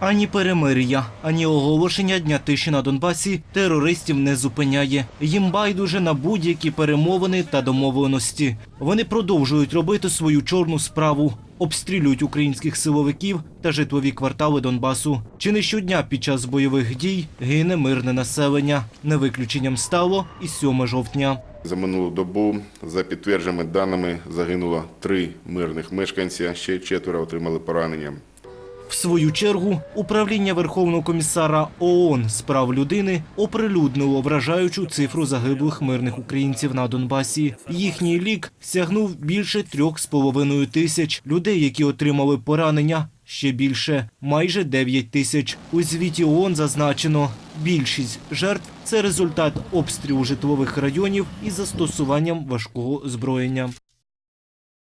Ані перемир'я, ані оголошення дня тиші на Донбасі терористів не зупиняє. Їм байдуже на будь-які перемовини та домовленості. Вони продовжують робити свою чорну справу, обстрілюють українських силовиків та житлові квартали Донбасу. Чи не щодня під час бойових дій гине мирне населення? Не виключенням стало і 7 жовтня. За минулу добу, за підтвердженими даними, загинуло три мирних мешканця, ще четверо отримали поранення. В свою чергу управління Верховного комісара ООН з прав людини оприлюднило вражаючу цифру загиблих мирних українців на Донбасі. Їхній лік сягнув більше трьох з половиною тисяч людей, які отримали поранення. Ще більше майже 9 тисяч. У звіті ООН зазначено, більшість жертв це результат обстрілу житлових районів із застосуванням важкого озброєння.